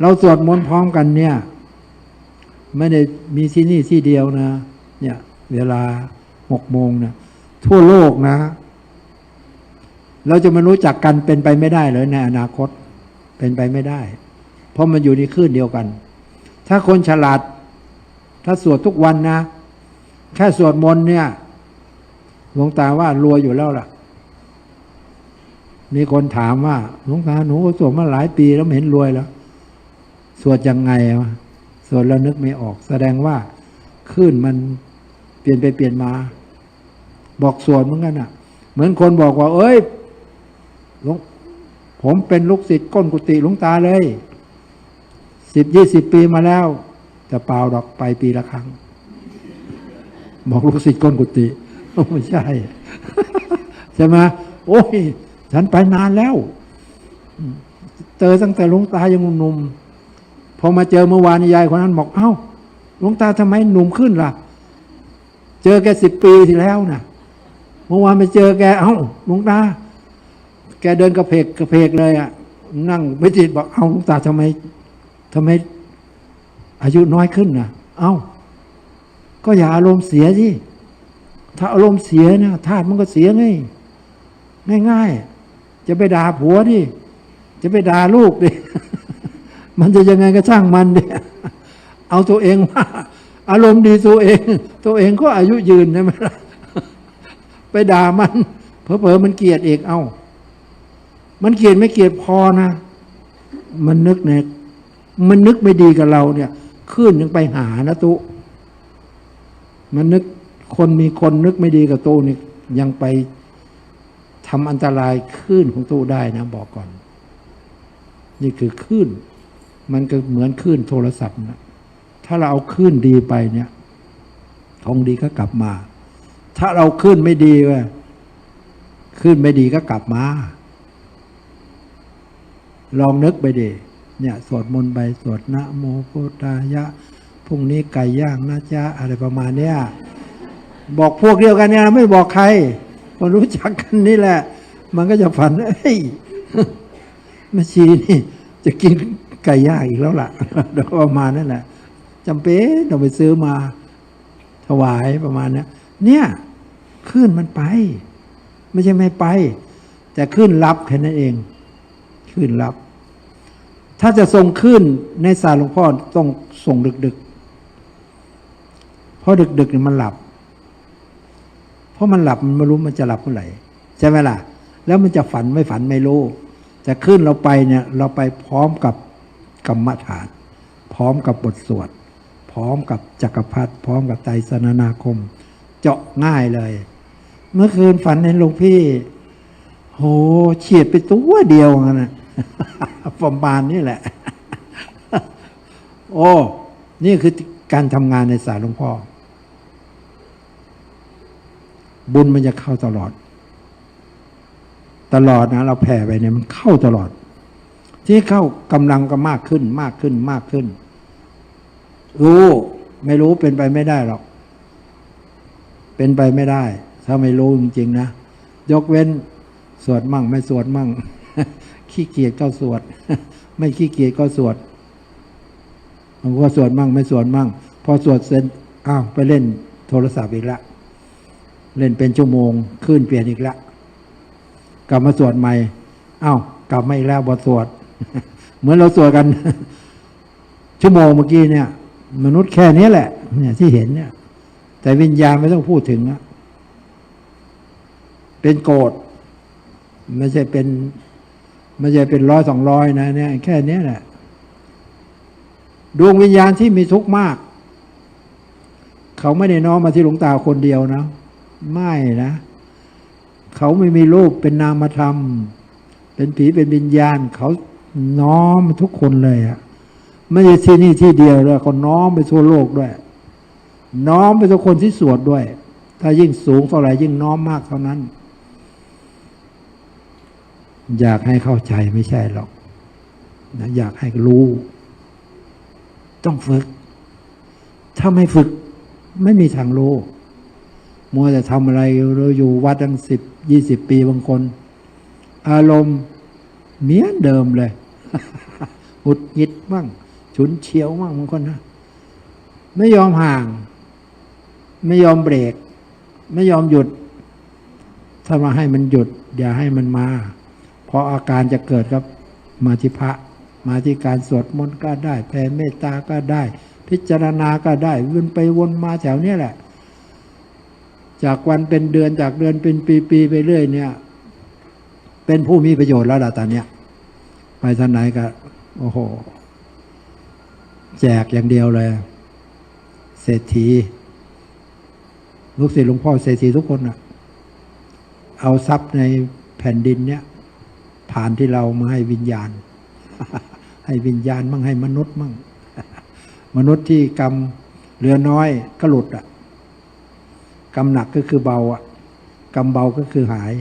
เราสวดมนต์พร้อมกันเนี่ย ไม่ได้มีที่นี่ที่เดียวนะ เนี่ย เวลาหกโมงนะทั่วโลกนะ เราจะมารู้จักกันเป็นไปไม่ได้เลยในอนาคต เป็นไปไม่ได้ เพราะมันอยู่ในคลื่นเดียวกัน ถ้าคนฉลาด ถ้าสวดทุกวันนะ แค่สวดมนต์เนี่ยหลวงตาว่ารวยอยู่แล้วล่ะ มีคนถามว่าหลวงตาหนูสวดมาหลายปีแล้วไม่เห็นรวยแล้ว สวดยังไงวะสวดแล้วนึกไม่ออก แสดงว่าคลื่นมันเปลี่ยนไปเปลี่ยนมา บอกสวดเหมือนกันอะ เหมือนคนบอกว่า เอ้ยหลวงผมเป็นลูกศิษย์ก้นกุฏิหลวงตาเลยสิบยี่สิบปีมาแล้วแต่เปล่าดอกไปปีละครั้ง บอกลูกศิษย์ก้นกุฏิไม่ใช่ใช่ไหมโอ้ย ฉันไปนานแล้ว เจอตั้งแต่หลวงตายังหนุ่มๆ พอมาเจอเมื่อวานยายคนนั้นบอก เอ้าหลวงตาทำไมหนุ่มขึ้นล่ะ เจอแกสิบปีที่แล้วนะเมื่อวานไปเจอแก เอ้าหลวงตา แกเดินกระเพกกระเพกเลยอะ่ะ นั่งไม่ติดบอก เอ้าหลวงตาทำไมทำไม อายุน้อยขึ้นนะเอ้า ก็อย่าอารมณ์เสียสิ ถ้าอารมณ์เสียนะธาตุมันก็เสียไงง่ายๆจะไปด่าผัวดิ จะไปด่าลูกดิ มันจะยังไงก็ช่างมันดิเอาตัวเองว่าอารมณ์ดีตัวเอง ตัวเองก็อายุยืนใช่ไหมล่ะไปด่ามันเผลอๆมันเกลียดเอกเอา มันเกลียดไม่เกลียดพอนะ มันนึกเนี่ยมันนึกไม่ดีกับเราเนี่ยขึ้นยังไปหานะตุ มันนึกคนมีคนนึกไม่ดีกับตู้นี่ยังไปทำอันตรายคลื่นของตู้ได้นะ บอกก่อน นี่คือคลื่น มันก็เหมือนคลื่นโทรศัพท์นะถ้าเราเอาคลื่นดีไปเนี่ยของดีก็กลับมา ถ้าเราคลื่นไม่ดีเว้ยคลื่นไม่ดีก็กลับมา ลองนึกไปดิเนี่ยสวดมนต์ไปสวดนะโมพุทธายะพรุ่งนี้ไก่ย่างนะจ๊ะอะไรประมาณเนี้ยบอกพวกเดียวกันเนี่ยไม่บอกใครคนรู้จักกันนี่แหละ มันก็จะฝันเอ้ยแม่ชีนี่จะกิน ไก่ย่างอีกแล้วล่ะเดี๋ยวประมาณนั่นแหละจำเป็นต้องไปซื้อมา ถวายประมาณนี้เนี่ยขึ้นมันไป ไม่ใช่ไม่ไป แต่ขึ้นรับแค่นั้นเองขึ้นรับ ถ้าจะส่งขึ้นในสารหลวงพ่อต้องส่งดึกๆเพราะดึกๆเนี่ยมันหลับ เพราะมันหลับมันไม่รู้มันจะหลับเมื่อไหร่ใช่ไหมล่ะ แล้วมันจะฝันไม่ฝันไม่รู้แต่ขึ้นเราไปเนี่ย เราไปพร้อมกับ กรรมฐาน พร้อมกับบทสวด พร้อมกับจักรพรรดิพร้อมกับไตรสนานาคม เจาะง่ายเลย เมื่อคืนฝันเห็นหลวงพี่ โหเฉียดไปตัวเดียวงั้นนะประมาณนี้แหละ โอ้ นี่คือการทำงานในสายหลวงพ่อ บุญมันจะเข้าตลอด ตลอดนะ เราแผ่ไปเนี่ยมันเข้าตลอด ที่เข้ากำลังก็มากขึ้นมากขึ้นมากขึ้น รู้ไม่รู้เป็นไปไม่ได้หรอก เป็นไปไม่ได้ ถ้าไม่รู้จริงๆนะ ยกเว้นสวดมั่ง ไม่สวดมั่ง ขี้เกียจก็สวด ไม่ขี้เกียจก็สวดผมก็สวดมั่ง ไม่สวดมั่ง พอสวดเสร็จอ้าวไปเล่นโทรศัพท์อีกละเล่นเป็นชั่วโมงขึ้นเปลี่ยนอีกละกลับมาสวดใหม่อ้าวกลับมาอีกแล้วบทสวด เหมือนเราสวดกัน ชั่วโมงเมื่อกี้เนี่ย มนุษย์แค่นี้แหละ เนี่ยที่เห็นเนี่ย แต่วิญญาณไม่ต้องพูดถึงอะเป็นโกรธไม่ใช่เป็นไม่ใช่เป็นร้อยสองร้อยนะเนี่ยแค่นี้แหละ ดวงวิญญาณที่มีทุกข์มาก เขาไม่ได้น้อมมาที่หลวงตาคนเดียวนะ ไม่นะ เขาไม่มีรูปเป็นนามธรรม เป็นผีเป็นวิญญาณเขา น้อมทุกคนเลยอะไม่ใช่ที่นี่ที่เดียวเลยเขาน้อมไปทั่วโลกด้วย น้อมไปทุกคนที่สวดด้วย ถ้ายิ่งสูงเท่าไหร่ยิ่งน้อมมากเท่านั้น อยากให้เข้าใจไม่ใช่หรอกนะอยากให้รู้ ต้องฝึก ถ้าไม่ฝึก ไม่มีทางรู้มัวแต่ทำอะไรเราอยู่วัดตั้งสิบยี่สิบปีบางคน อารมณ์เหมือนเดิมเลย หุดหงิดบ้างฉุนเฉียวบ้างบางคนนะไม่ยอมห่าง ไม่ยอมเบรก ไม่ยอมหยุด ถ้ามาให้มันหยุด อย่าให้มันมา เพราะอาการจะเกิดกับ มาธิพะมาที่การสวดมนต์ก็ได้ แผ่เมตตาก็ได้ พิจารณาก็ได้วนไปวนมาแถวเนี้ยแหละ จากวันเป็นเดือนจากเดือนเป็นปีๆไปเรื่อยเนี่ย เป็นผู้มีประโยชน์แล้วล่ะตอนเนี้ย ทางไหนก็โอ้โห แจกอย่างเดียวเลย เศรษฐี ลูกศิษย์หลวงพ่อเศรษฐีทุกคนอะเอาทรัพย์ในแผ่นดินเนี้ยผ่านที่เรามาให้วิญญาณ ให้วิญญาณมั่งให้มนุษย์มั่ง มนุษย์ที่กรรมเหลือน้อยก็หลุดอะกรรมหนักก็คือเบาอะกรรมเบาก็คือหาย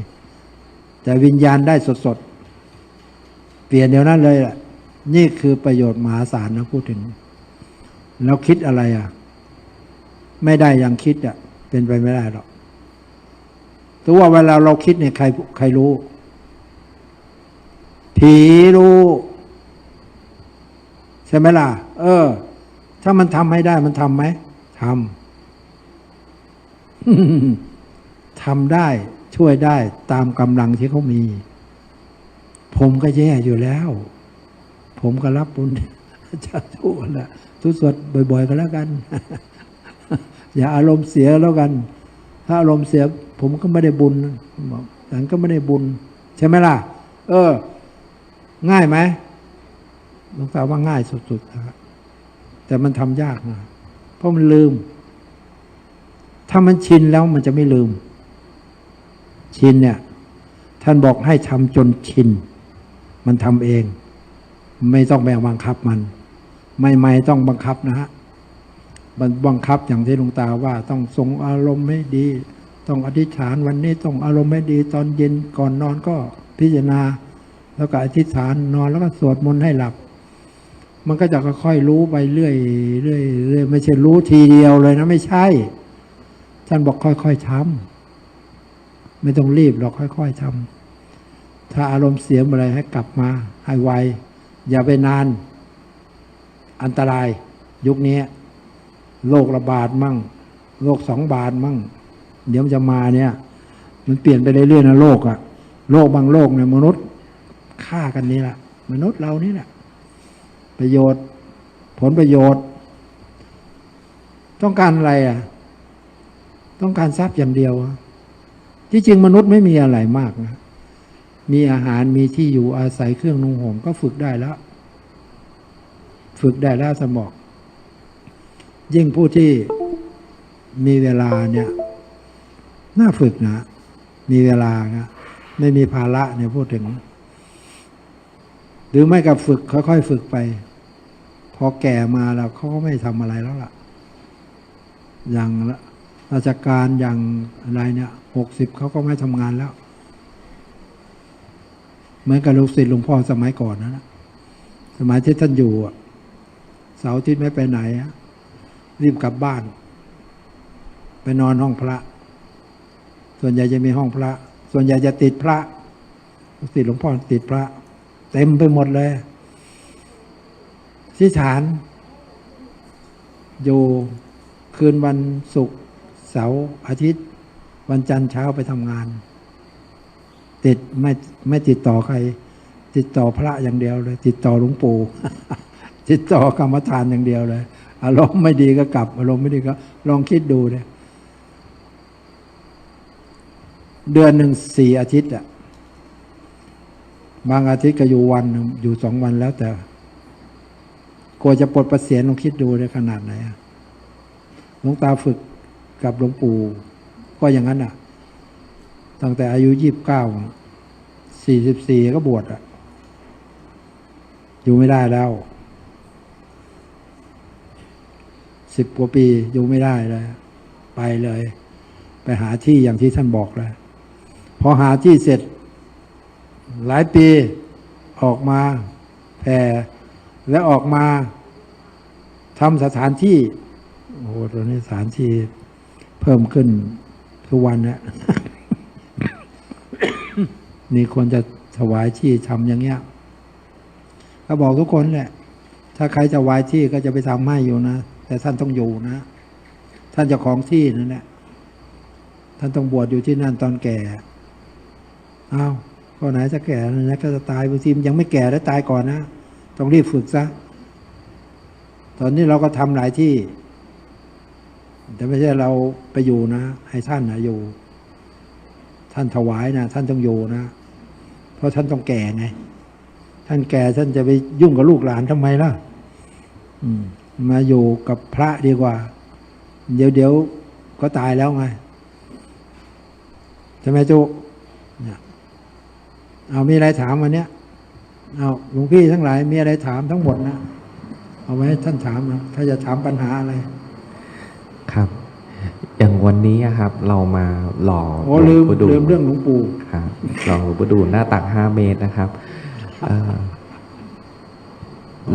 แต่วิญญาณได้สด ลี่ยนเดี๋ยวนั้นเลยแหละนี่คือประโยชน์มหาศาลนะพูดถึง แล้วคิดอะไรอะ ไม่ได้อย่างคิดอะ เป็นไปไม่ได้หรอกถือว่าเวลาเราคิดเนี่ยใครใครรู้ ผีรู้ ใช่ไหมล่ะ เออ ถ้ามันทำให้ได้มันทำไหมทำทำได้ช่วยได้ตามกำลังที่เขามี ผมก็แย่อยู่แล้ว ผมก็รับบุญจากทุกคนละทุกสวดบ่อย ๆ ก็แล้วกัน อย่าอารมณ์เสียแล้วกัน ถ้าอารมณ์เสีย ผมก็ไม่ได้บุญบอกฉันก็ไม่ได้บุญ ใช่ไหมล่ะ เออ ง่ายไหมหลวงตาว่าง่ายสุดๆนะครับแต่มันทำยากนะเพราะมันลืม ถ้ามันชินแล้วมันจะไม่ลืม ชินเนี่ย ท่านบอกให้ทำจนชิน มันทำเอง ไม่ต้องแบ่งบังคับมัน ไม่ไม่ต้องบังคับนะฮะบังบังคับอย่างที่ลวงตาว่าต้องทรงอารมณ์ให้ดี ต้องอธิษฐานวันนี้ต้องอารมณ์ให้ดี ตอนเย็นก่อนนอนก็พิจารณา แล้วก็อธิษฐานนอนแล้วก็สวดมนต์ให้หลับ มันก็จะค่อยๆรู้ไปเรื่อยเรื่อยเรื่อยไม่ใช่รู้ทีเดียวเลยนะไม่ใช่ ท่านบอกค่อยๆทำไม่ต้องรีบหรอกค่อย ๆทำ ถ้าอารมณ์เสียเมื่อไรให้กลับมาให้ไว อย่าไปนาน อันตราย ยุคนี้โรคระบาดมั่งโรคสองบาทมั่ง เดี๋ยวมันจะมาเนี่ย มันเปลี่ยนไปเรื่อยๆนะโลกอะโลกบางโลกเนี่ยมนุษย์ฆ่ากันนี่แหละมนุษย์เรานี่แหละประโยชน์ ผลประโยชน์ ต้องการอะไรอะ ต้องการทรัพย์อย่างเดียวที่จริงมนุษย์ไม่มีอะไรมากนะ มีอาหารมีที่อยู่อาศัยเครื่องนุ่งห่มก็ฝึกได้แล้ว ฝึกได้แล้วสมองยิ่งผู้ที่มีเวลาเนี่ยน่าฝึกนะ มีเวลานะไม่มีภาระเนี่ยพูดถึง หรือไม่กับฝึกค่อยๆฝึกไป พอแก่มาแล้วเขาก็ไม่ทำอะไรแล้วล่ะ อย่างราชการอย่างอะไรเนี่ยหกสิบเขาก็ไม่ทำงานแล้ว เหมือนกับลูกศิษย์หลวงพ่อสมัยก่อนนะ สมัยที่ท่านอยู่เสาร์อาทิตย์ไม่ไปไหนรีบกลับบ้าน ไปนอนห้องพระ ส่วนใหญ่จะมีห้องพระ ส่วนใหญ่จะติดพระลูกศิษย์หลวงพ่อติดพระ เต็มไปหมดเลยที่ฐาน อยู่คืนวันศุกร์เสาร์อาทิตย์ วันจันทร์เช้าไปทำงาน ติดไม่ไม่ติดต่อใคร ติดต่อพระอย่างเดียวเลย ติดต่อหลวงปู่ติดต่อกรรมฐานอย่างเดียวเลย อารมณ์ไม่ดีก็กลับ อารมณ์ไม่ดีก็ ลองคิดดูเนี่ยเดือนหนึ่งสี่อาทิตย์อะบางอาทิตย์ก็อยู่วันอยู่สองวันแล้วแต่กลัวจะปลดประเสียนลองคิดดูได้ขนาดไหนหลวงตาฝึกกับหลวงปู่ก็อย่างนั้นอะ ตั้งแต่อายุยี่บเก้าสี่สิบสี่ก็บวชอะอยู่ไม่ได้แล้วสิบกว่าปีอยู่ไม่ได้เลยไปเลย ไปหาที่อย่างที่ท่านบอกเลยพอหาที่เสร็จ หลายปีออกมาแผ่และออกมาทำสถานที่ โอ้โหตอนนี้สถานที่เพิ่มขึ้นทุกวันเนี่ย นี่ควรจะถวายที่ทำอย่างเงี้ยก็บอกทุกคนแหละ ถ้าใครจะวายที่ก็จะไปทำให้อยู่นะ แต่ท่านต้องอยู่นะ ท่านจ้าของที่นั่นแหละ ท่านต้องบวชอยู่ที่นั่นตอนแก่อ้าวก็ไหนจะแก่แล้วนะก็จะตายบางทียังไม่แก่แล้วตายก่อนนะ ต้องรีบฝึกซะ ตอนนี้เราก็ทำหลายที่ แต่ไม่ใช่เราไปอยู่นะ ให้ท่านนะอยู่ ท่านถวายนะท่านต้องอยู่นะ เพราะท่านต้องแก่ไง ท่านแก่ท่านจะไปยุ่งกับลูกหลานทำไมล่ะ อืม มาอยู่กับพระดีกว่า เดี๋ยวเดี๋ยวก็ตายแล้วไงใช่ไหมจุเอามีอะไรถามวันเนี้ยเอาหลวงพี่ทั้งหลายมีอะไรถามทั้งหมดนะ เอาไว้ท่านถามนะถ้าจะถามปัญหาอะไร ครับ อย่างวันนี้อะครับ เรามาหล่อโอ้ลืมหวงปู่ดูลืมเรื่องหลวงปู่ครับหล่อหลวงปู่ดูหน้าตักห้าเมตรนะครับเอ่อ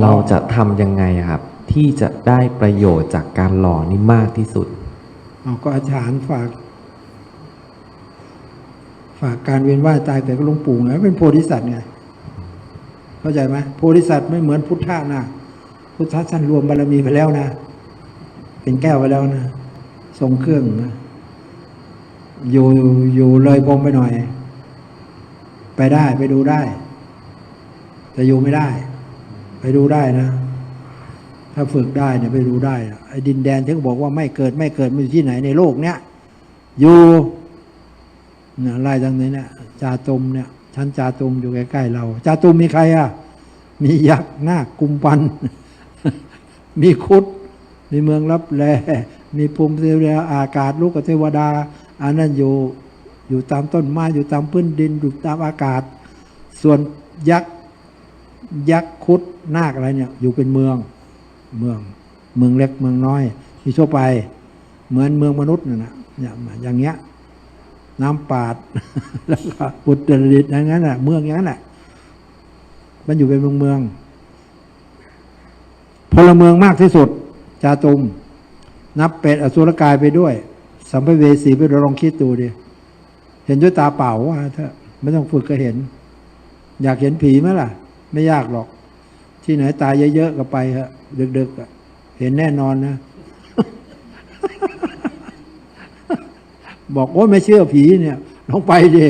เราจะทำยังไงอะครับ ที่จะได้ประโยชน์จากการหล่อนี่มากที่สุด เอาก็อาจารย์ฝาก ฝากการเวียนว่ายตายเกิดกับหลวงปู่ไงเป็นโพธิสัตว์ไงเข้าใจไหมโพธิสัตว์ไม่เหมือนพุทธะนะพุทธะท่านรวมบารมีไปแล้วนะ เป็นแก้วไปแล้วนะ ทรงเครื่องนะอยู่อยู่เลยพรมไปหน่อย ไปได้ไปดูได้ แต่อยู่ไม่ได้ ไปดูได้นะ ถ้าฝึกได้เนี่ยไปดูได้ไอ้ดินแดนที่เขาบอกว่าไม่เกิดไม่เกิดมันอยู่ที่ไหนในโลกเนี้ยอยู่นะไล่ทางนี้เนี่ยจาตุมเนี่ยชั้นจาตุมอยู่ใกล้ๆเรา จาตุมมีใครอะ มียักษ์นาคกุมปัน มีคุด มีเมืองรับแล มีภูมิเทวดาอากาศลูกกับเทวดาอันนั้นอยู่อยู่ตามต้นไม้อยู่ตามพื้นดินอยู่ตามอากาศ ส่วนยักษ์ยักษ์คุดนาคอะไรเนี่ยอยู่เป็นเมืองเมืองเมืองเล็กเมืองน้อยมีทั่วไปเหมือนเมืองมนุษย์น่ะนะเนี่ยอย่างเงี้ยน้ำปาดแล้วก็อุตรดิตถ์อย่างนั้นแหละเมืองอย่างนั้นแหละมันอยู่เป็นเมืองเมืองพลเมืองมากที่สุดจาตุม นับเป็ดอสุรกายไปด้วย สัมภเวสีไปลองคิดดูดิเห็นด้วยตาเปล่าว่าถ้าไม่ต้องฝึกก็เห็น อยากเห็นผีไหมล่ะ ไม่ยากหรอก ที่ไหนตายเยอะๆก็ไปเถอะดึกๆเห็นแน่นอนนะ บอกว่าไม่เชื่อผีเนี่ยลองไปดิ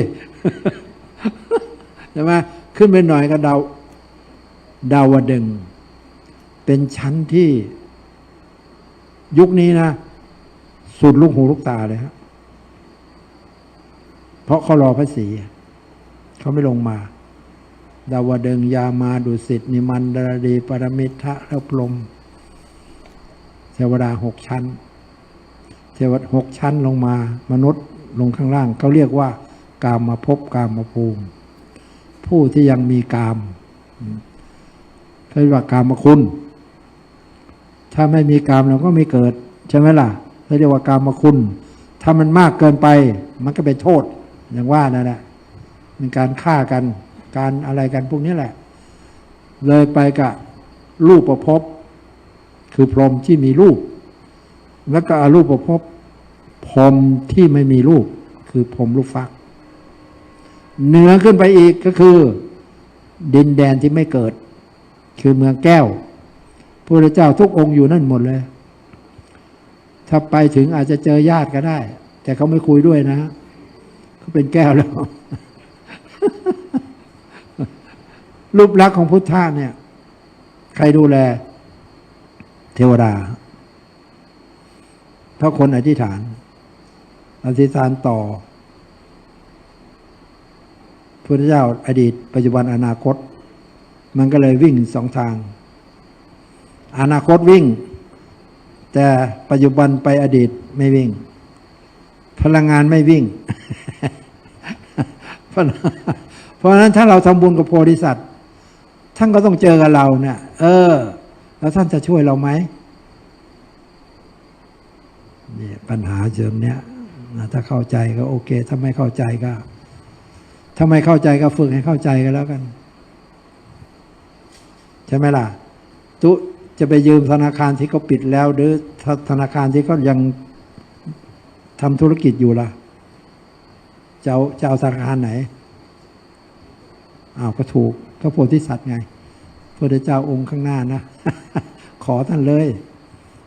ใช่ไหมขึ้นไปหน่อยก็ดาวดาวดึง เป็นชั้นที่ ยุคนี้นะ สุดลูกหูลูกตาเลยฮะเพราะเขารอพระศีเขาไม่ลงมา ดาวดึงยามาดุสิตนิมันดารดีปรมิทะและพรมเทวดาหกชั้น เทวดาหกชั้นลงมา มนุษย์ลงข้างล่างเขาเรียกว่า กามมาพบกามมาภูมิ ผู้ที่ยังมีกามเขาเรียกว่ากามมาคุณ ถ้าไม่มีกามเราก็ไม่เกิด ใช่ไหมล่ะเขาเรียกว่ากามมาคุณ ถ้ามันมากเกินไป มันก็เป็นโทษ อย่างว่านั่นแหละเป็นการฆ่ากัน การอะไรกันพวกนี้แหละ เลยไปกับรูปประพบคือพรหมที่มีรูป แล้วก็อรูปประพบพรหมที่ไม่มีรูป คือพรหมลูกฟัก เหนือขึ้นไปอีกก็คือ ดินแดนที่ไม่เกิด คือเมืองแก้ว พระพุทธเจ้าทุกองค์อยู่นั่นหมดเลย ถ้าไปถึงอาจจะเจอญาติก็ได้ แต่เขาไม่คุยด้วยนะเขาเป็นแก้วแล้ว รูปลักษณ์ของพุทธะเนี่ย ใครดูแล เทวดาเพราะคนอธิษฐาน อธิษฐานต่อพุทธเจ้าอดีต ปัจจุบันอนาคต มันก็เลยวิ่งสองทาง อนาคตวิ่ง แต่ปัจจุบันไปอดีตไม่วิ่ง พลังงานไม่วิ่ง เพราะนั้นถ้าเราทำบุญกับโพธิสัตว์ท่านก็ต้องเจอกับเราเนี่ย เออ แล้วท่านจะช่วยเราไหมนี่ปัญหาเชิงเนี้ยถ้าเข้าใจก็โอเค ถ้าไม่เข้าใจก็ถ้าไม่เข้าใจก็ฝึกให้เข้าใจกันแล้วกัน ใช่ไหมล่ะ ตุ จะไปยืมธนาคารที่เขาปิดแล้ว หรือธนาคารที่เขายังทำธุรกิจอยู่ล่ะจะเอาจะเอาธนาคารไหนอ้าวก็ถูกก็โพธิสัตว์ไงโพระเจ้าองค์ข้างหน้านะ ขอท่านเลย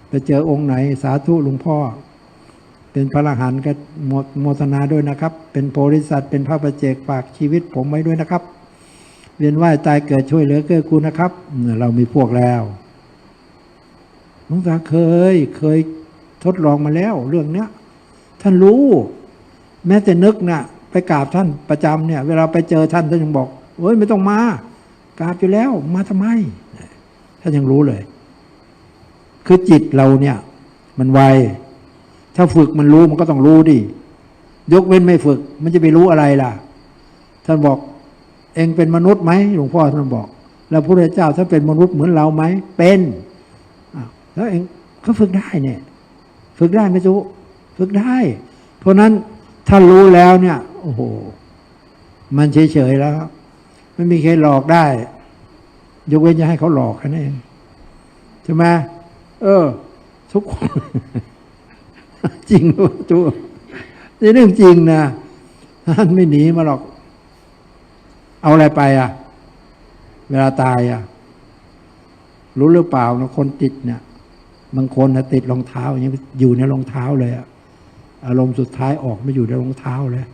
ไปเจอองค์ไหน สาธุหลวงพ่อ เป็นพระอรหันต์ก็โมโมทนาด้วยนะครับ เป็นโพธิสัตว์เป็นพระประเจกฝากชีวิตผมไว้ด้วยนะครับ เวียนว่ายตายเกิดช่วยเหลือเกื้อกูลนะครับเรามีพวกแล้ว หลวงตาเคย เคยทดลองมาแล้วเรื่องเนี้ย ท่านรู้ แม้แต่นึกนะ่ะ ไปกราบท่านประจำเนี่ย เวลาไปเจอท่านท่านยังบอกเฮ้ยไม่ต้องมากราบอยู่แล้ว มาทำไมท่านยังรู้เลย คือจิตเราเนี่ย มันไวถ้าฝึกมันรู้มันก็ต้องรู้ดิยกเว้นไม่ฝึก มันจะไปรู้อะไรล่ะ ท่านบอก เองเป็นมนุษย์ไหมหลวงพ่อท่านบอก แล้วพระพุทธเจ้าท่านเป็นมนุษย์เหมือนเราไหมเป็น แล้วเองก็ฝึกได้เนี่ย ฝึกได้ไหมจุฝึกได้ เพราะนั้นถ้ารู้แล้วเนี่ย โอ้โห มันเฉยๆแล้วไม่มีใครหลอกได้ ยกเว้นจะให้เขาหลอกแค่นั้นเองใช่ไหมเออ ทุกคนจริงหรือจุนี่เรื่องจริงนะท่านไม่หนีมาหรอก เอาอะไรไปอะ เวลาตายอะ รู้หรือเปล่านะคนติดเนี่ย บางคนนะติดรองเท้าอย่างนี้อยู่ในรองเท้าเลยอะอารมณ์สุดท้ายออกไมาอยู่ในรองเท้าเลย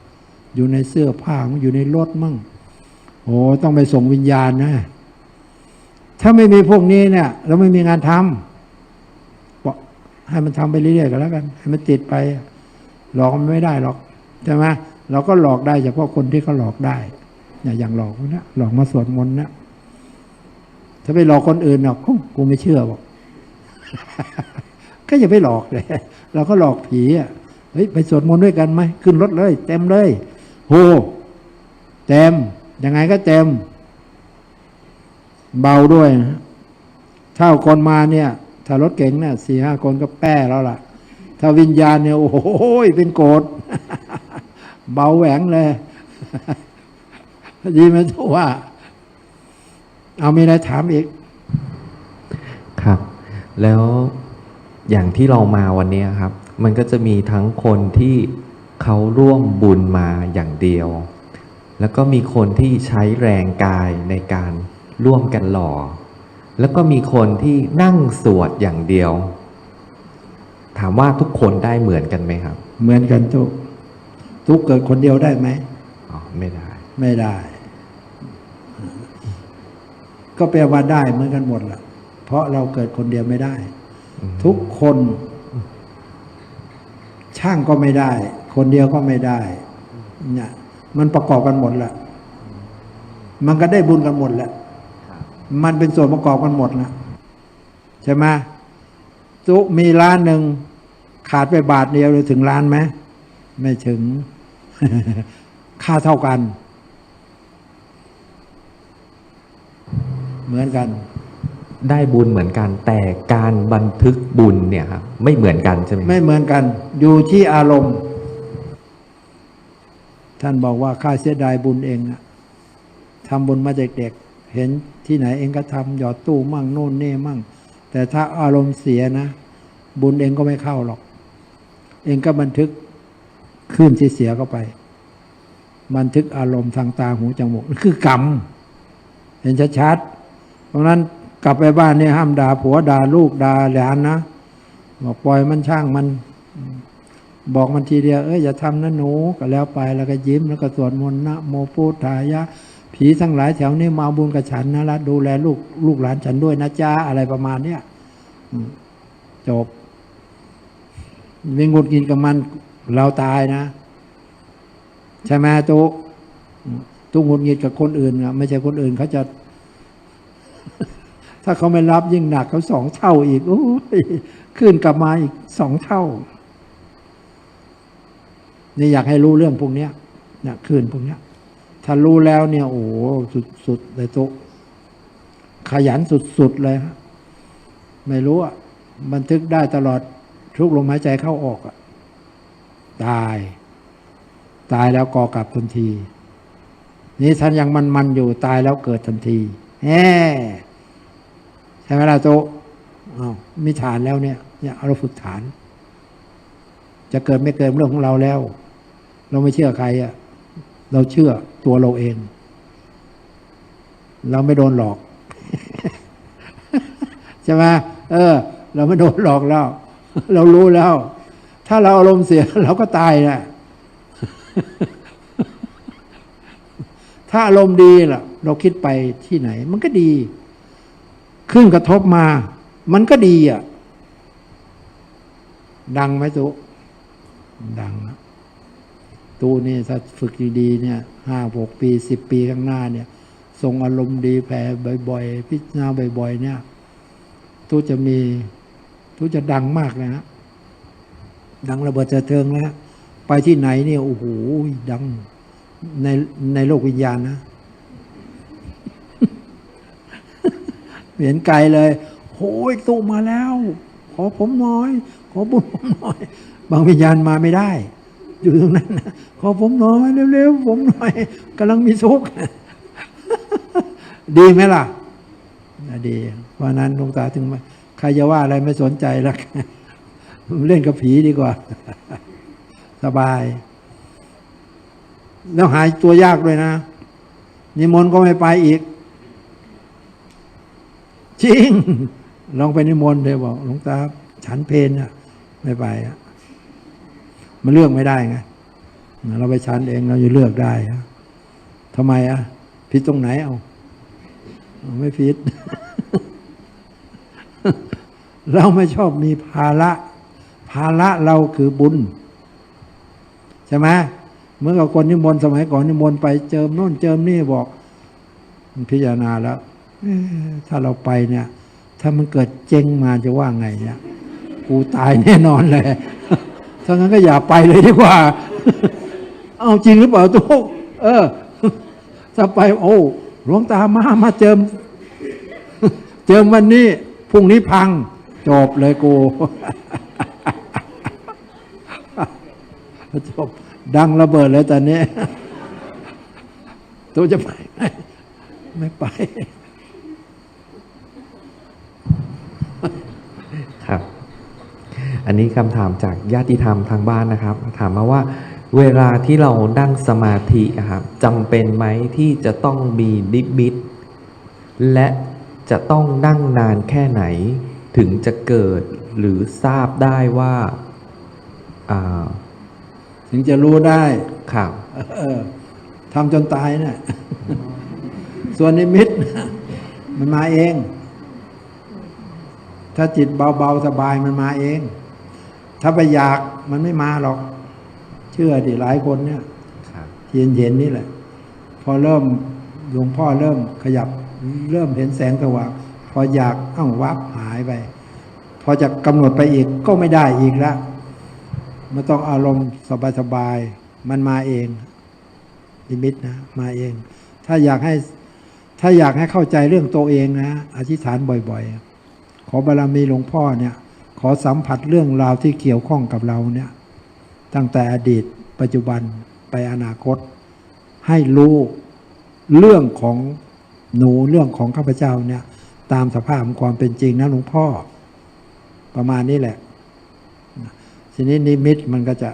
อยู่ในเสื้อผ้ามันอยู่ในรถมั่งโอ้ต้องไปส่งวิญญาณนะ ถ้าไม่มีพวกนี้เนี่ยเราไม่มีงานทำบอกให้มันทำไปเรื่อยๆกันแล้วกัน ให้มันติดไป หลอกมันไม่ได้หรอกใช่ไหมเราก็หลอกได้เฉพาะคนที่เขาหลอกได้เนี่ยอย่างหลอกเนี้ยหลอกมาสวดมนต์นะถ้าไปหลอกคนอื่นเนาะกูไม่เชื่อบอก ก็อย่าไปหลอกเลยเราก็หลอกผีอะเฮ้ยไปสวดมนต์ด้วยกันไหมขึ้นรถเลย เต็มเลยโหเต็มยังไงก็เต็ม เบาด้วยนะถ้าคนมาเนี่ย ถ้ารถเก๋งเนี่ยสี่ห้าคนก็แป้แล้วล่ะ ถ้าวิญญาณเนี่ย โอ้โหเป็นโกรธเบาแหวงเลยดีไหมทุกว่า เอามีอะไรถามอีก ครับ แล้วอย่างที่เรามาวันนี้ครับ มันก็จะมีทั้งคนที่เขาร่วมบุญมาอย่างเดียว แล้วก็มีคนที่ใช้แรงกายในการร่วมกันหล่อ แล้วก็มีคนที่นั่งสวดอย่างเดียว ถามว่าทุกคนได้เหมือนกันไหมครับ เหมือนกันทุกทุกเกิดคนเดียวได้ไหมอ๋อไม่ได้ ไม่ได้ ก็แปลว่าได้เหมือนกันหมดละ เพราะเราเกิดคนเดียวไม่ได้อืมทุกคน ช่างก็ไม่ได้ คนเดียวก็ไม่ได้เนี่ยมันประกอบกันหมดแหละมันก็ได้บุญกันหมดแหละมันเป็นส่วนประกอบกันหมดนะใช่ไหมทุกมีล้านหนึ่งขาดไปบาทเดียวเลยถึงล้านไหมไม่ถึง ค่าเท่ากัน เหมือนกัน ได้บุญเหมือนกัน แต่การบันทึกบุญเนี่ยครับไม่เหมือนกันใช่ไหมไม่เหมือนกัน อยู่ที่อารมณ์ ท่านบอกว่าข้าเสียดายบุญเองอะทำบุญมาเด็กๆเห็นที่ไหนเองก็ทำหยอดตู้มั่งโน่นนี่มั่ง แต่ถ้าอารมณ์เสียนะ บุญเองก็ไม่เข้าหรอก เองก็บันทึกขึ้นที่เสียเข้าไป บันทึกอารมณ์ทางตาหูจมูกนั่คือกรรม เห็นชัดๆเพราะนั้น กลับไปบ้านเนี่ยห้ามด่าผัวด่าลูกด่าหลานนะบอกปล่อยมันช่างมัน บอกมันทีเดียว เอ้ยอย่าทำนะหนูก็แล้วไปแล้วก็ยิ้มแล้วก็สวดมนต์นะโมพุทธายะ ผีทั้งหลายแถวนี้มาบุญกับฉันนะละดูแลลูกลูกหลานฉันด้วยนะจ้าอะไรประมาณเนี้ยจบไม่งุดกินกับมันเราตายนะ ใช่ไหมตุอืมตุงุดหงิดกับคนอื่นอะไม่ใช่คนอื่นเขาจะ ถ้าเขาไม่รับยิ่งหนักเขาสองเท่าอีกโอ้ยขึ้นกลับมาอีกสองเท่านี่อยากให้รู้เรื่องพวกเนี้ยเนี่ยขึ้นพวกเนี้ยถ้ารู้แล้วเนี่ย โอ้สุดๆเลยโตขยันสุดๆเลยฮะไม่รู้อะบันทึกได้ตลอดทุกลมหายใจเข้าออกอะตาย ตายแล้วก่อกลับทันที นี่ท่านยังมันๆอยู่ตายแล้วเกิดทันทีแฮ ช่ไหมล่ะโตอ้าวมีฐานแล้วเนี่ยเนี่ยเราฝึกฐาน จะเกิดไม่เกิดเรื่องของเราแล้ว เราไม่เชื่อใครอะ เราเชื่อตัวเราเอง เราไม่โดนหลอกใช่ไหมเออ เราไม่โดนหลอกแล้ว เรารู้แล้ว ถ้าเราอารมณ์เสียเราก็ตายแหละถ้าอารมณ์ดีล่ะ เราคิดไปที่ไหน มันก็ดี ขึ้นกระทบมา มันก็ดีอะ ดังไหมตุดังนะตูนี่ถ้าฝึกดีๆเนี่ยห้าหกปีสิบปีข้างหน้าเนี่ย ทรงอารมณ์ดีแผ่บ่อย ๆ พิจารณาบ่อยๆ เนี่ยตูจะมีตูจะดังมากเลยฮะดังระเบิดเถิดเทิงแล้วไปที่ไหนเนี่ยโอ้โหดังในในโลกวิญญาณนะ เห็นไกลเลยโอ้ยตูมาแล้ว ขอผมน่อย ขอบุญผมน่อย บางวิญญาณมาไม่ได้ อยู่ตรงนั้นนะขอผมน่อยเร็วๆผมน่อยกำลังมีทุกข์ดีไหมล่ะดี เพราะนั้นหลวงตาถึงม่ใครจะว่าอะไรไม่สนใจแล้วเล่นกับผีดีกว่า สบาย แล้วหายตัวยากด้วยนะ นิมนต์ก็ไม่ไปอีก จริง ลองไปนิมนต์เลยบอกหลวงตาฉันเพนอะ ไม่ไปอะมันเลือกไม่ได้ไงเราไปชันเองเราจะเลือกได้อะทำไมอะผิดตรงไหนเอาไม่ผิดเราไม่ชอบมีภาระภาระเราคือบุญ ใช่ไหมเมื่อกับคนนิมนต์สมัยก่อนนิมนต์ไปเจิมโน่นเจิมนี่บอก พิจารณาแล้ว ถ้าเราไปเนี่ย ถ้ามันเกิดเจ๊งมาจะว่าไงเนี่ย กูตายแน่นอนเลยถ้างั้นก็อย่าไปเลยดีกว่า เอาจริงหรือเปล่าตุ๊กเออ ถ้าไป โอ้หลวงตามามาเจิม เจิมวันนี้พรุ่งนี้พัง จบเลยกูจบดังระเบิดเลยตอนนี้ตัวจะไปไหมไม่ไป ครับ อันนี้คำถามจากญาติธรรมทางบ้านนะครับ ถามมาว่า เวลาที่เรานั่งสมาธิอะครับจำเป็นไหมที่จะต้องมีนิมิต และจะต้องนั่งนานแค่ไหน ถึงจะเกิดหรือทราบได้ว่าอ่าถึงจะรู้ได้ครับเออทำจนตายนะ่ะส่วนนิมิตน่ะมันมาเอง ถ้าจิตเบา ๆ สบายมันมาเอง ถ้าไปอยากมันไม่มาหรอก เชื่อดิหลายคนเนี่ยครับเย็นเย็นๆนี่แหละ พอเริ่มหลวงพ่อเริ่มขยับเริ่มเห็นแสงสว่างพออยากเอ้าวับหายไป พอจะกำหนดไปอีกก็ไม่ได้อีกแล้วมันต้องอารมณ์สบายๆมันมาเองนิมิตนะมาเอง ถ้าอยากให้ถ้าอยากให้เข้าใจเรื่องตัวเองนะอธิษฐานบ่อย ๆ ขอบารมีหลวงพ่อเนี่ย ขอสัมผัสเรื่องราวที่เกี่ยวข้องกับเราเนี่ย ตั้งแต่อดีตปัจจุบันไปอนาคต ให้รู้เรื่องของหนูเรื่องของข้าพเจ้าเนี่ย ตามสภาพความเป็นจริงนะหลวงพ่อ ประมาณนี้แหละ ทีนี้นิมิตมันก็จะ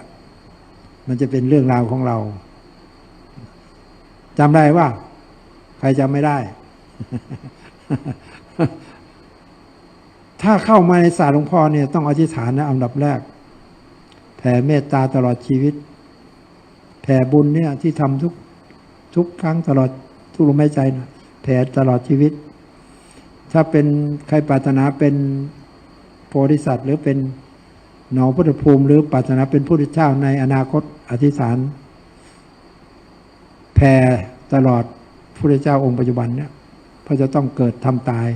มันจะเป็นเรื่องราวของเราจำได้ว่า ใครจำไม่ได้ ถ้าเข้ามาในศาสตร์หลวงพ่อเนี่ยต้องอธิษฐานนะอันดับแรก แผ่เมตตาตลอดชีวิต แผ่บุญเนี่ยที่ทำทุกทุกครั้งตลอดทุกลมหายใจนะแผ่ตลอดชีวิต ถ้าเป็นใครปรารถนาเป็นโพธิสัตว์ หรือเป็นหนอพุทธภูมิ หรือปรารถนาเป็นผู้เจ้าในอนาคตอธิษฐาน แผ่ตลอดพระเจ้าองค์ปัจจุบันเนี่ยเพราะจะต้องเกิดทำตาย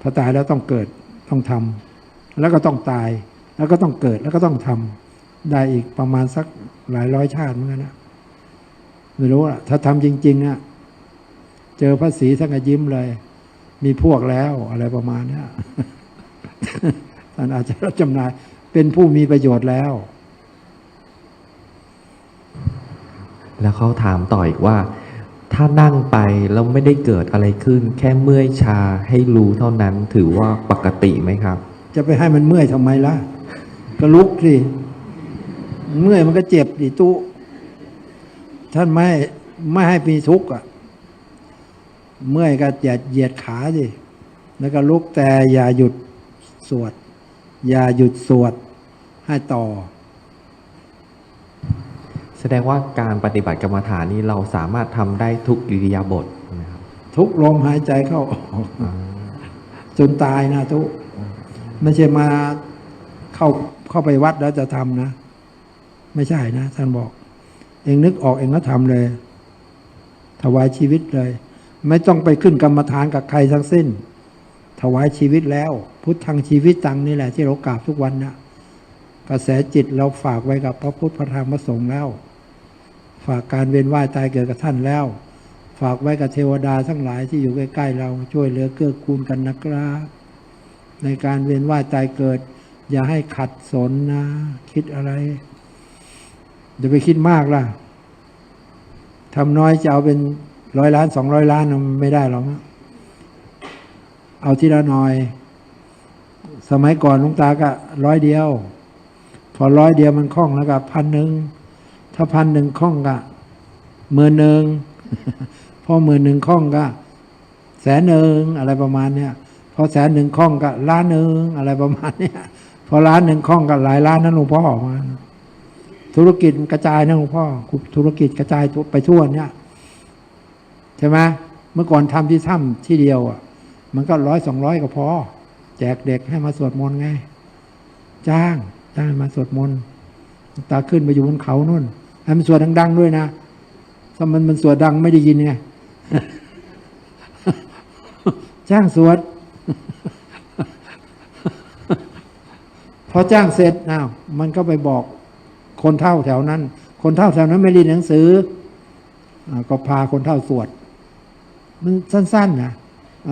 พอตายแล้วต้องเกิดต้องทำแล้วก็ต้องตาย แล้วก็ต้องเกิดแล้วก็ต้องทำได้อีกประมาณสักหลายร้อยชาติเหมือนกันนะไม่รู้อะถ้าทำจริงๆอะเจอพระศรีท่านก็ยิ้มเลย มีพวกแล้วอะไรประมาณเนี้ยท่านอาจจะรับจำนายเป็นผู้มีประโยชน์แล้ว แล้วเขาถามต่ออีกว่า ถ้านั่งไปแล้วไม่ได้เกิดอะไรขึ้น แค่เมื่อยชาให้รู้เท่านั้นถือว่าปกติไหมครับ จะไปให้มันเมื่อยทำไมล่ะ ก็ลุกสิเมื่อยมันก็เจ็บดิตุท่านไม่ไม่ให้มีทุกข์อะ เมื่อยก็เหยียดเหยียดขาสิแล้วก็ลุกแต่อย่าหยุดสวด อย่าหยุดสวดให้ต่อ แสดงว่าการปฏิบัติกรรมฐานนี้เราสามารถทำได้ทุกอิริยาบถนะครับทุกลมหายใจเข้าออกอ่าจนตายนะทุกไม่ใช่มาเข้าเข้าไปวัดแล้วจะทำนะ ไม่ใช่นะท่านบอก เองนึกออกเองก็ทำเลย ถวายชีวิตเลย ไม่ต้องไปขึ้นกรรมฐานกับใครทั้งสิ้น ถวายชีวิตแล้ว พุทธังชีวิตตังนี่แหละที่เรากราบทุกวันนะกระแสจิตเราฝากไว้กับพระพุทธพระธรรมพระสงฆ์แล้วฝากการเวียนว่ายตายเกิดกับท่านแล้ว ฝากไว้กับเทวดาทั้งหลายที่อยู่ใกล้ๆเราช่วยเหลือเกื้อกูลกันนะครับในการเวียนว่ายตายเกิด อย่าให้ขัดสนนะ คิดอะไรอย่าไปคิดมากล่ะทำน้อยจะเอาเป็นร้อยล้านสองร้อยล้านมันไม่ได้หรอกเอาทีละหน่อย สมัยก่อนลุงตาก็ร้อยเดียว พอร้อยเดียวมันคล่องแล้วก็พันหนึ่ง ถ้าพันหนึ่งคล่องก็มื่นหนึ่งพอมื่นหนึ่งคล่องก็ แสนหนึ่งอะไรประมาณเนี้ยพอแสนหนึ่งคล่องก็ล้านหนึ่งอะไรประมาณเนี้ยพอล้านหนึ่งคล่องก็หลายล้านนั้นหลวงพ่อออกมาธุรกิจมันกระจายนะหลวงพ่อธุรกิจกระจายไปทั่วเนี่ยใช่ไหมเมื่อก่อนทำที่ถ้ำที่เดียวอะ มันก็ร้อยสองร้อยก็พอ แจกเด็กให้มาสวดมนต์ไง จ้าง จ้างมาสวดมนต์ตาขึ้นไปอยู่บนเขานู่น ให้มันสวดดัง ๆ ด้วยนะถ้ามันมันสวดดังไม่ได้ยินไงจ้างสวด พอจ้างเสร็จอ้าวมันก็ไปบอกคนเท่าแถวนั้น คนเท่าแถวนั้นไม่เรียนหนังสืออก็พาคนเท่าสวด มันสั้น ๆนะ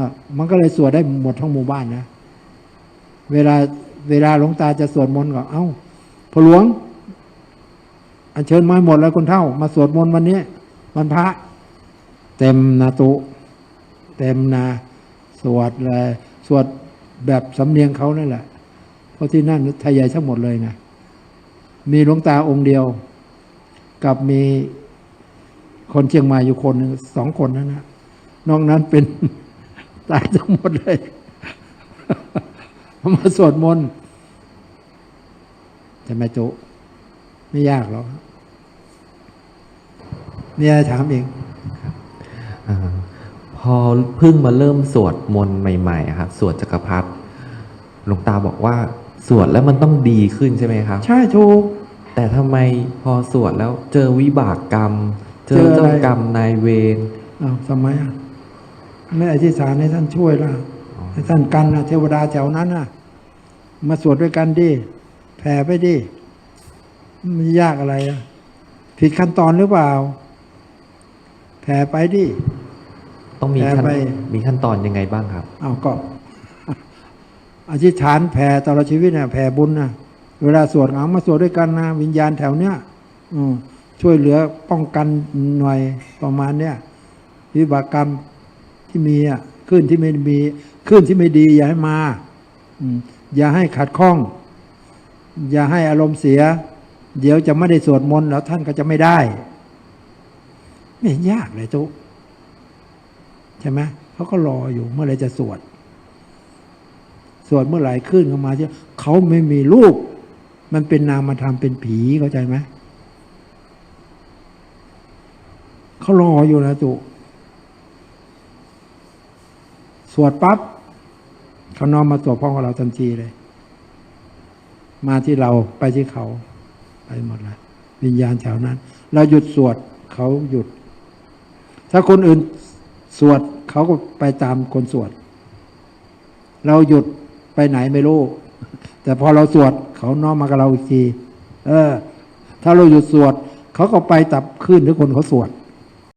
ะมันก็เลยสวดได้หมดทั้งหมู่บ้านนะ เวลาเวลาหลวงตาจะสวดมนต์ก็เอ้าพอหลวง อันเชิญมาหมดแล้วคนเท่า มาสวดมนต์วันนี้วันพระ เต็มนาตุ เต็มนา สวดเลยสวดแบบสำเนียงเขานั่นแหละ เพราะที่นั่นไทยใหญ่ทั้งหมดเลยนะ มีหลวงตาองค์เดียว กับมีคนเชียงใหม่อยู่คนหนึ่งสองคนนั่นนะนอกนั้นเป็นตายทั้งหมดเลยมาสวดมนต์ใช่ไหมจุ ไม่ยากหรอกเนี่ยถามเองอาพอเพิ่งมาเริ่มสวดมนต์ใหม่ๆอะครับสวดจักรพรรดิหลวงตาบอกว่า สวดแล้วมันต้องดีขึ้นใช่ไหมครับใช่ถูกแต่ทำไมพอสวดแล้วเจอวิบากกรรม เจอเจออะไรเจ้ากรรมนายเวรอ้าวทำไมอะไม่อธิษฐานให้ท่านช่วยล่ะให้ท่านกันนะเทวดาแถวนั้นน่ะมาสวดด้วยกันดิแผ่ไปดิ มันยากอะไรอะผิดขั้นตอนหรือเปล่า แผ่ไปดิ ต้องมีขั้นแปลไป มีขั้นตอนยังไงบ้างครับ เอาก็อธิษฐานแผ่ตลอดชีวิตน่ะแผ่บุญน่ะเวลาสวดเอามาสวดด้วยกันนะวิญญาณแถวเนี้ยอืมช่วยเหลือป้องกันหน่อยประมาณเนี้ยวิบากกรรมที่มีอะขึ้นที่ไม่มีขึ้นที่ไม่ดี อย่าให้มา อืมอย่าให้ขัดข้อง อย่าให้อารมณ์เสีย เดี๋ยวจะไม่ได้สวดมนต์แล้วท่านก็จะไม่ได้ ไม่ยากเลยทุกใช่ไหมเขาก็รออยู่เมื่อไรจะสวด สวดเมื่อไหร่ขึ้นเข้ามาที่เขาไม่มีรูป มันเป็นนามธรรมเป็นผีเข้าใจไหมเขารออยู่นะจุสวดปั๊บเขานอมมาสวดพร้อมกับเราทันทีเลย มาที่เราไปที่เขา ไปหมดเลยวิญญาณแถวนั้น เราหยุดสวดเขาหยุด ถ้าคนอื่นสวดเขาก็ไปตามคนสวด เราหยุดไปไหนไม่รู้ แต่พอเราสวดเขาน้อมมากับเราอีกที เออ ถ้าเราหยุดสวด เขาก็ไปตับขึ้นหรือคนเขาสวด